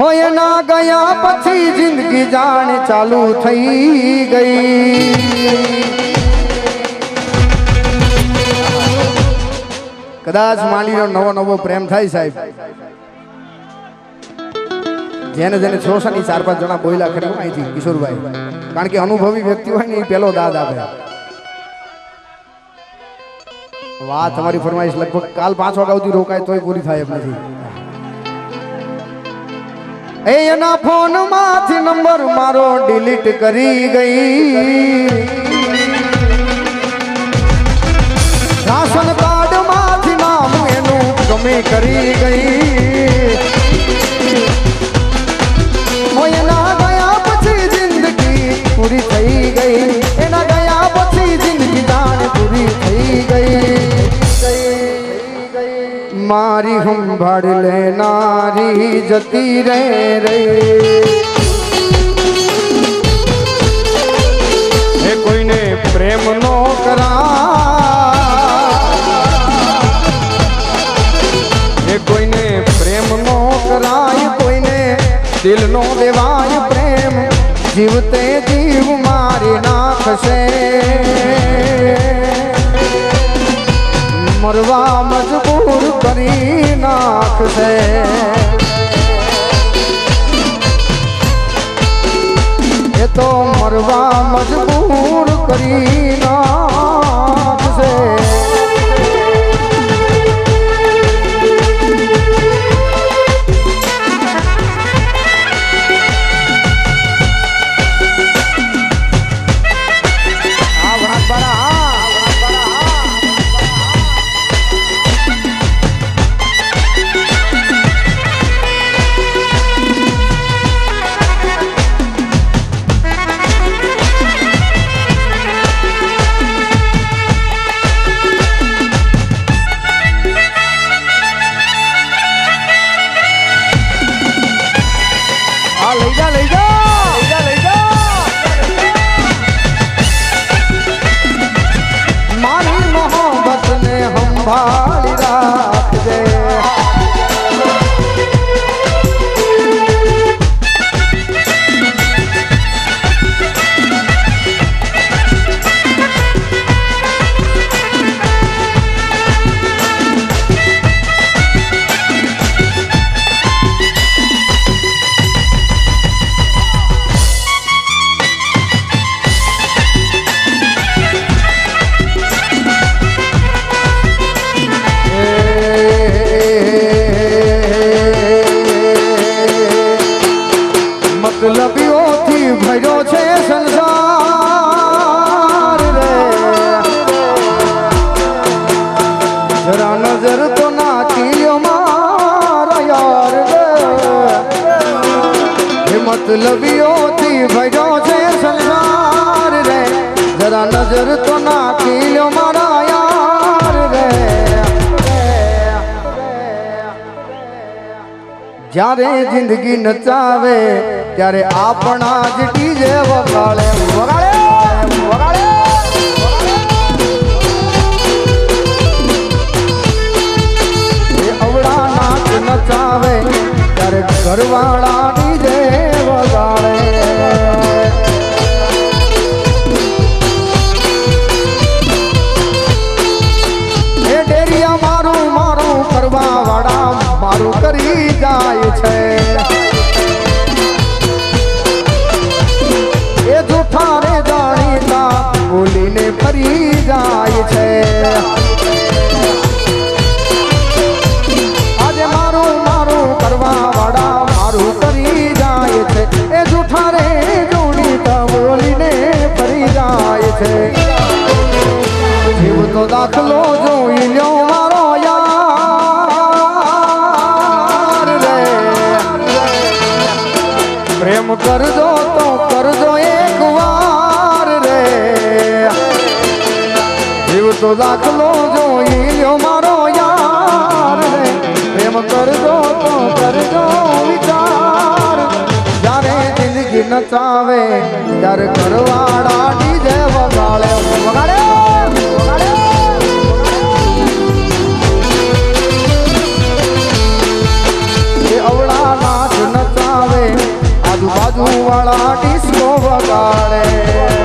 હોય ના ગયા પછી જિંદગી જાણે ચાલુ થઈ ગઈ. કદાચ માલીનો નવો નવો પ્રેમ થાય સાહેબ. જેને જેને છો છે ચાર પાંચ જણા બોયલા ખરી અહીંથી, કિશોરભાઈ. કારણ કે અનુભવી વ્યક્તિ હોય ને એ પેલો દાદ આપે. વાત તમારી ફરમાઈશ લગભગ કાલ પાંચ વાગ્યા સુધી રોકાય તોય પૂરી થાય એમ નથી. એ એના ફોનમાંથી નંબર મારો ડિલીટ કરી ગઈ. રાશન કાર્ડમાંથી નામ એનું ગમે કરી ગઈ. મારી સંભાળ લેનારી જતી રે રે. far મતલબીઓથી ભર્યો છે સંસાર રે જરા નજર તો નાખી મારા યાર રે જ્યારે જિંદગી નચાવે ત્યારે આપણા જ ડીજે વગાડે વગાડે વગાડે એ અવળા નાચ નચાવે ત્યારે ઘરવાળા દાખલો જોઈ લ્યો મારો યાર. પ્રેમ કરજો તો કરજો વિચાર. જ્યારે જિંદગી નચાવે, ત્યારે ઘરવાળા ડીજે વગાડે. વગાડે અવળા નાચ નચાવે આજુબાજુ વાળા ડિસ્કો વગાડે.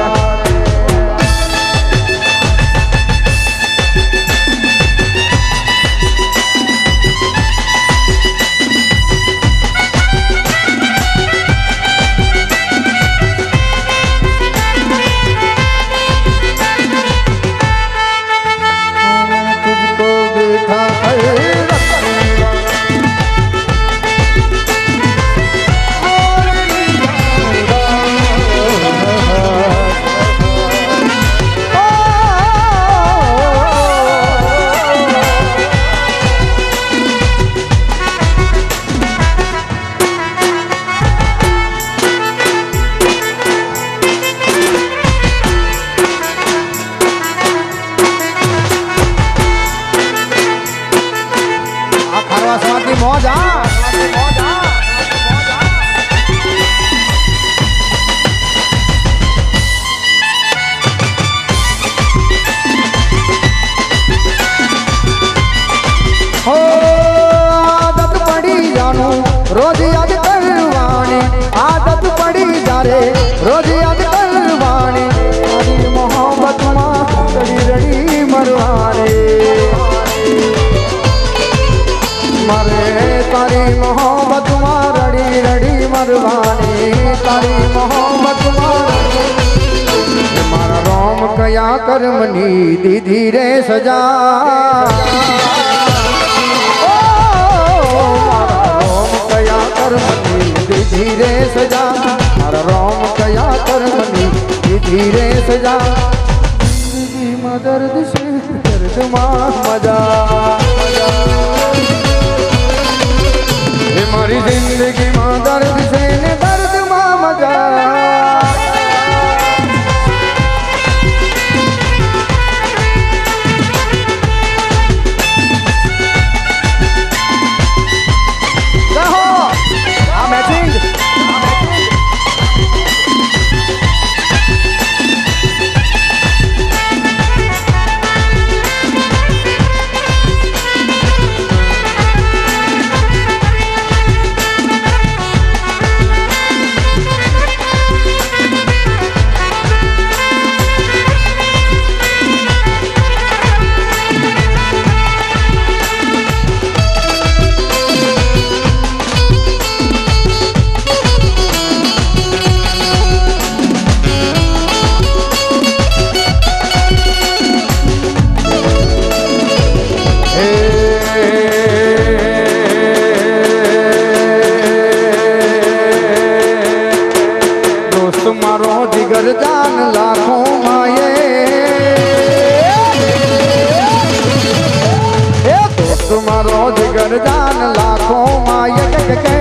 तारी मोहम्मत मारड़ी रड़ी मरवानी तारी मोहम्मत मारड़ी मारा राम कया करमनी दी धीरे सजा धीरे सजा रोम कया करमनी धीरे सजा मदर दिश दर्द मा मज़ा મારો જીગર જાન લાખો માયે કે કે કે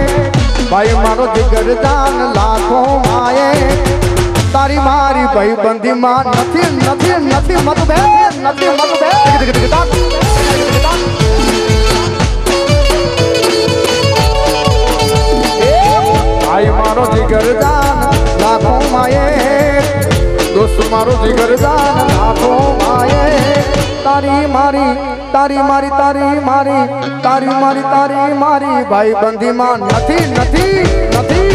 ભાઈ મારો જીગર જાન લાખો માયે તારી મારી ભાઈ બંધી માં નથી નથી નથી મત બે નથી મત બે ભાઈ મારો જીગર જાન લાખો માયે દોસ્ત મારો જીગર જાન લાખો માયે તારી મારી તારી મારી તારી મારી તારી મારી તારી મારી ભાઈ બંધી માં નથી નથી નથી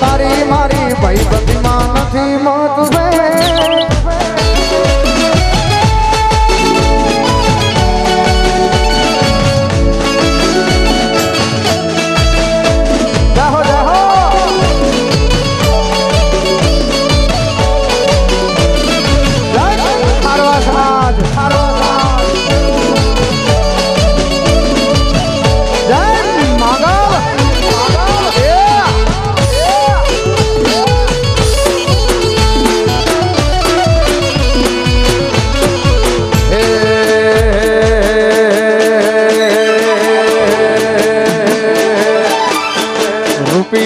તારી મારી ભાઈ બંધી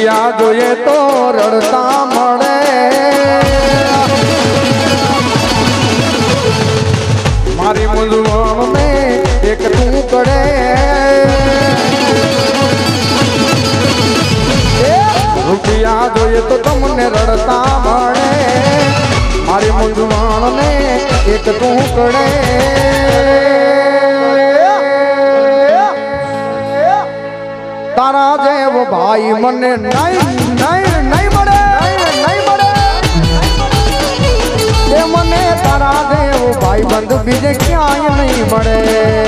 રૂપિયા જોઈએ તો રડતા મળે. મારી મૂંઝવણ એક તું કરે રૂપિયા જોઈએ તો તમને રડતા મળે. મારી મૂંઝવણ ને એક તું કરે મને નહીં નહીં નહીં મળે નહીં મળે. એ મને તારા દેવ ભાઈ બંધ બીજે ક્યાંય નહીં મળે.